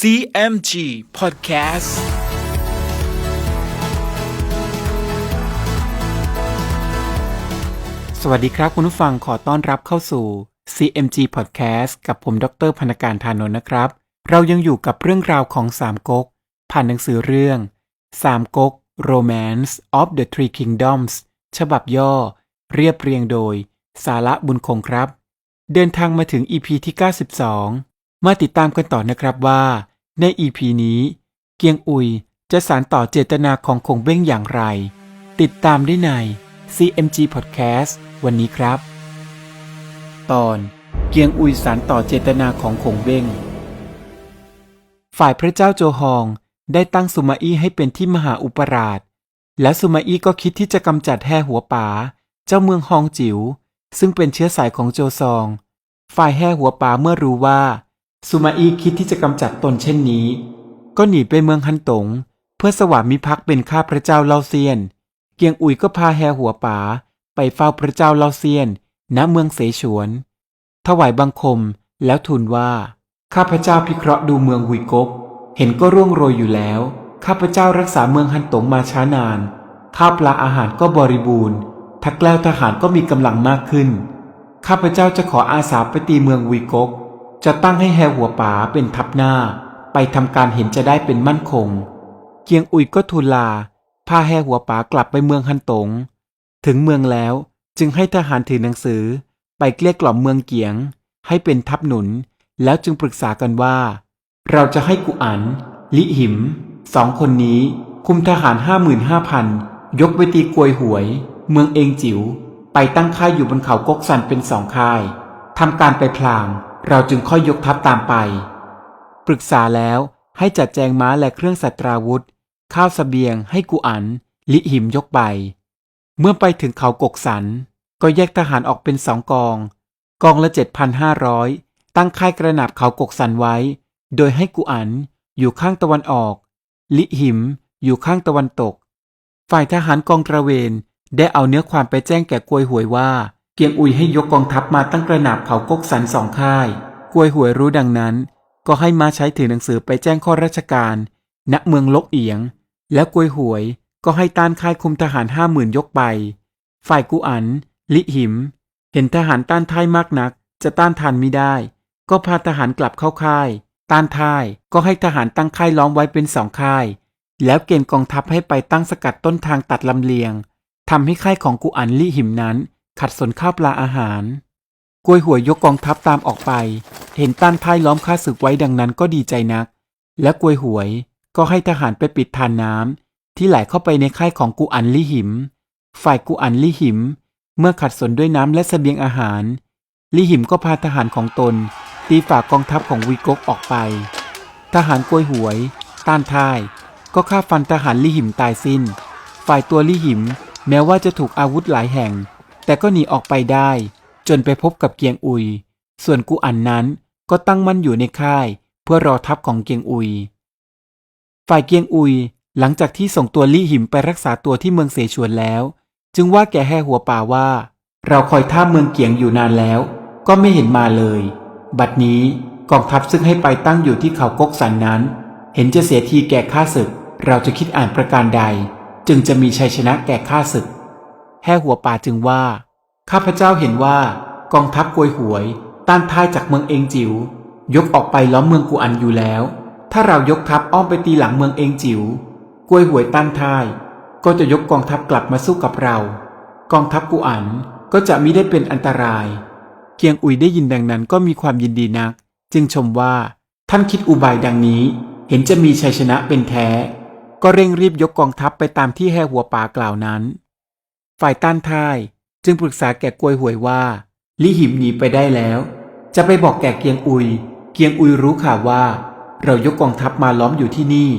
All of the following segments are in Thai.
CMG Podcast สวัสดีครับคุณผู้ฟังขอต้อนรับเข้าสู่ CMG Podcast กับผมดรพนการทานนท์นะครับ เรายังอยู่กับเรื่องราวของสามก๊กผ่านหนังสือเรื่องสามก๊ก Romance of the Three Kingdoms ฉบับย่อ เรียบเรียงโดย สาระบุญคงครับ เดินทางมาถึง EP ที่ 92 มาติดตามกันต่อนะครับว่า ใน EP นี้ เกียงอุยจะสารต่อเจตนาของคงเบ้งอย่างไร ติดตามได้ใน CMG Podcast วันนี้ครับ ตอน เกียงอุยสารต่อเจตนาของคงเบ้ง ฝ่ายพระเจ้าโจฮองได้ตั้งสุมาอี้ให้เป็นที่มหาอุปราช และสุมาอี้ก็คิดที่จะกำจัดแห่หัวป๋า เจ้าเมืองฮองจิ๋วซึ่งเป็นเชื้อสายของโจซอง ฝ่ายแห่หัวป๋าเมื่อรู้ว่า สุมาอี้คิดที่จะกำจัดตนเช่นนี้ ก็หนีไปเมืองฮันตง เพื่อสวามิภักดิ์เป็นข้าพระเจ้าเลาเซียน เกียงอุยก็พาแห่หัวป๋าไปเฝ้าพระเจ้าเลาเซียน ณเมืองเสฉวน ถวายบังคมแล้วทูลว่า ข้าพระเจ้าพิเคราะห์ดูเมืองหุยกกเห็นก็ร่วงโรยอยู่แล้ว ข้าพระเจ้ารักษาเมืองฮันตงมาช้านาน ข้าวปลาอาหารก็บริบูรณ์ทักแล้วทหารก็มีกำลังมากขึ้น ข้าพระเจ้าจะขออาสาไปตีเมืองหุยกก จะตั้งให้แฮหัวป๋าเป็นทัพหน้า ไปทำการเห็นจะได้เป็นมั่นคง เกียงอุยก็ทูลลา พาแฮหัวป๋ากลับไปเมืองฮันตง ถึงเมืองแล้วจึงให้ทหารถือหนังสือ ไปเกลี้ยกล่อมเมืองเกียง ให้เป็นทัพหนุน แล้วจึงปรึกษากันว่า เราจะให้กุอัน ลิหิม สองคนนี้คุมทหารห้าหมื่นห้าพันยกไปตีกวยหวย เมืองเองจิว๋วไปตั้งค่ายอยู่บนเขากกสันเป็นสองค่ายทำการไปพลาง เราจึงค่อยยกทัพตามไป ปรึกษาแล้วให้จัดแจงม้าและเครื่องสัตราวุธ ข้าวสเสบียงให้กุอัน ลิหิมยกไป เมื่อไปถึงเขากกสัน ก็แยกทหารออกเป็นสองกอง กองละเจ็ดพันห้าร้อยตั้งค่ายกระหนาบเขากกสันไว้ โดยให้กุอันอยู่ข้างตะวันออก ลิหิมอยู่ข้างตะวันตก ฝ่ายทหารกองตระเวนได้เอาเนื้อความไปแจ้งแก่กวยหวยว่า เกียงอุยให้ยกกองทัพมาตั้งกระหนาบเขากกสันสองค่ายกวยหวยรู้ดังนั้น ก็ให้มาใช้ถือหนังสือไปแจ้งข้อราชการ ณเมืองลกเอียง แล้วกวยหวยก็ให้ต้านค่ายคุมทหารห้าหมื่นยกไป ฝ่ายกุอัน ลิหิม เห็นทหารต้านทายมากนัก จะต้านทานไม่ได้ ก็พาทหารกลับเข้าค่าย ต้านทายก็ให้ทหารตั้งค่ายล้อมไว้เป็นสองค่าย แล้วเกณฑ์กองทัพให้ไปตั้งสกัดต้นทางตัดลำเลียงทำให้ค่ายของกุอันลิหิมนั้น ขัดสนข้าวปลาอาหาร กวยหัวยยกกองทัพตามออกไป เห็นต้านทายล้อมค่าศึกไว้ดังนั้นก็ดีใจนัก และกวยหวยก็ให้ทหารไปปิดทานน้ำที่ไหลเข้าไปในค่ายของกุอันลิหิม ฝ่ายกุอันลิหิม เมื่อขัดสนด้วยน้ำและเสบียงอาหารลิหิมก็พาทหารของตน ตีฝ่ากองทัพของวีกกออกไป ทหารกวยหวย ต้านท่าย ก็ฆ่าฟันทหารลิหิมตายสิน้น ฝ่ายตัวลิหิม แม้ว่าจะถูกอาวุธหลายแห่ง แต่ก็หนีออกไปได้ จนไปพบกับเกียงอุย ส่วนกุอันนั้นก็ตั้งมั่นอยู่ในค่าย เพื่อรอทัพของเกียงอุย ฝ่ายเกียงอุยหลังจากที่ส่งตัวลี่หิมไปรักษาตัวที่เมืองเสฉวนแล้ว จึงว่าแก่แห่หัวป่าว่า เราคอยท่าเมืองเกียงอยู่นานแล้ว ก็ไม่เห็นมาเลย บัดนี้กองทัพซึ่งให้ไปตั้งอยู่ที่เขากกสันนั้น เห็นจะเสียทีแก่ข้าศึก เราจะคิดอ่านประการใด จึงจะมีชัยชนะแก่ข้าศึก แห่หัวป่าจึงว่า ข้าพเจ้าเห็นว่ากองทัพกวยหวย ต้านทายจากเมืองเองจิว๋ว ยกออกไปล้อมเมืองกูอันอยู่แล้ว ถ้าเรายกทัพอ้อมไปตีหลังเมืองเองจิว๋วกวยหวยต้านทาย ก็จะยกกองทัพกลับมาสู้กับเรา กองทัพกูอันก็จะมิได้เป็นอันตราย เกียงอุยได้ยินดังนั้นก็มีความยินดีนัก จึงชมว่าท่านคิดอุบายดังนี้ เห็นจะมีชัยชนะเป็นแท้ ก็เร่งรีบยกกองทัพไปตามที่แห่หัวป่ากล่าวนั้น ฝ่ายต้านทาย จึงปรึกษาแก่กวยหวยว่าลิหิมหนีไปได้แล้ว จะไปบอกแก่เกียงอุย เกียงอุยรู้ข่าวว่า เรายกกองทัพมาล้อมอยู่ที่นี่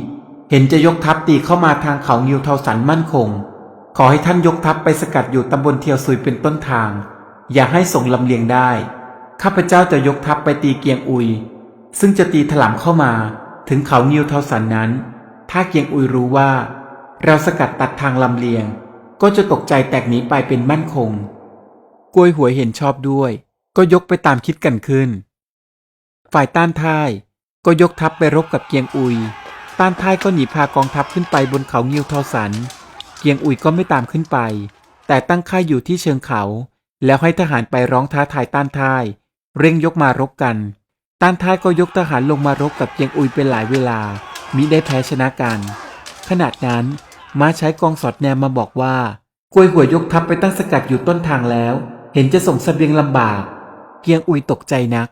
เห็นจะยกทัพตีเข้ามาทางเขางิวเทาสันมั่นคง ขอให้ท่านยกทัพไปสกัดอยู่ตำบลเทียวซุยเป็นต้นทาง อย่าให้ส่งลำเลียงได้ ข้าพเจ้าจะยกทัพไปตีเกียงอุย ซึ่งจะตีถล่มเข้ามาถึงเขางิวเทาสันนั้น ถ้าเกียงอุยรู้ว่า เราสกัดตัดทางลำเลียง ก็จะตกใจแตกหนีไปเป็นมั่นคงกล้วยหวยเห็นชอบด้วย ก็ยกไปตามคิดกันขึ้น ฝ่ายต้านทายก็ยกทัพไปรบกับเกียงอุย ต้านท้ายก็หนีพากองทัพขึ้นไปบนเขางิวทอสัน เกียงอุยก็ไม่ตามขึ้นไป แต่ตั้งค่ายอยู่ที่เชิงเขา แล้วให้ทหารไปร้องท้าทายต้านท้าย เร่งยกมารบกัน ต้านท้ายก็ยกทหารลงมารบกับเกียงอุยเป็นหลายเวลามิได้แพ้ชนะกัน ขนาดนั้น ม้าใช้กองสอดแนมมาบอกว่ากวยหัวยกทัพไปตั้งสกัดอยู่ต้นทางแล้ว เห็นจะส่งเสบียงลำบาก เกียงอุยตกใจนัก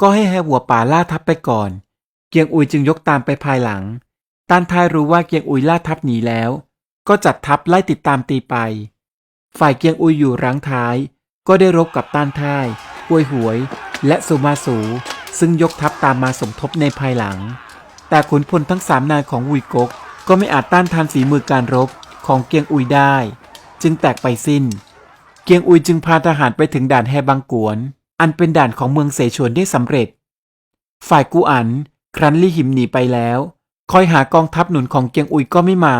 ก็ให้แห่หัวป่าล่าทัพไปก่อน เกียงอุยจึงยกตามไปภายหลังต้านทายรู้ว่าเกียงอุยล่าทัพหนีแล้ว ก็จัดทัพไล่ติดตามตีไป ฝ่ายเกียงอุยอยู่รังท้าย ก็ได้รบกับต้านทายกวยหวย และสุมาสู ซึ่งยกทัพตามมาสมทบในภายหลัง แต่ขุนพลทั้งสามนายของวุยกก ก็ไม่อาจต้านทานฝีมือการรบของเกียงอุยได้ จึงแตกไปสิ้น เกียงอุยจึงพาทหารไปถึงด่านแฮบังกวน อันเป็นด่านของเมืองเสฉวนได้สำเร็จ ฝ่ายกูอันครั้นลี่หิมหนีไปแล้ว คอยหากองทัพหนุนของเกียงอุยก็ไม่มา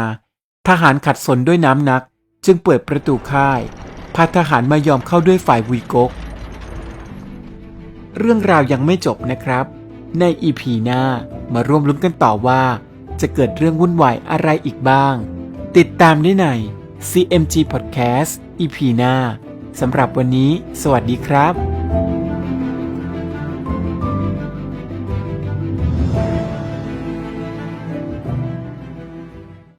ทหารขัดสนด้วยน้ำนัก จึงเปิดประตูค่าย พาทหารมายอมเข้าด้วยฝ่ายวุยกก เรื่องราวยังไม่จบนะครับ ในอีพีหน้ามาร่วมลุ้นกันต่อว่า จะเกิดเรื่องวุ่นวายอะไรอีกบ้าง ติดตามได้ใน CMG Podcast EP หน้าสำหรับวันนี้ สวัสดีครับ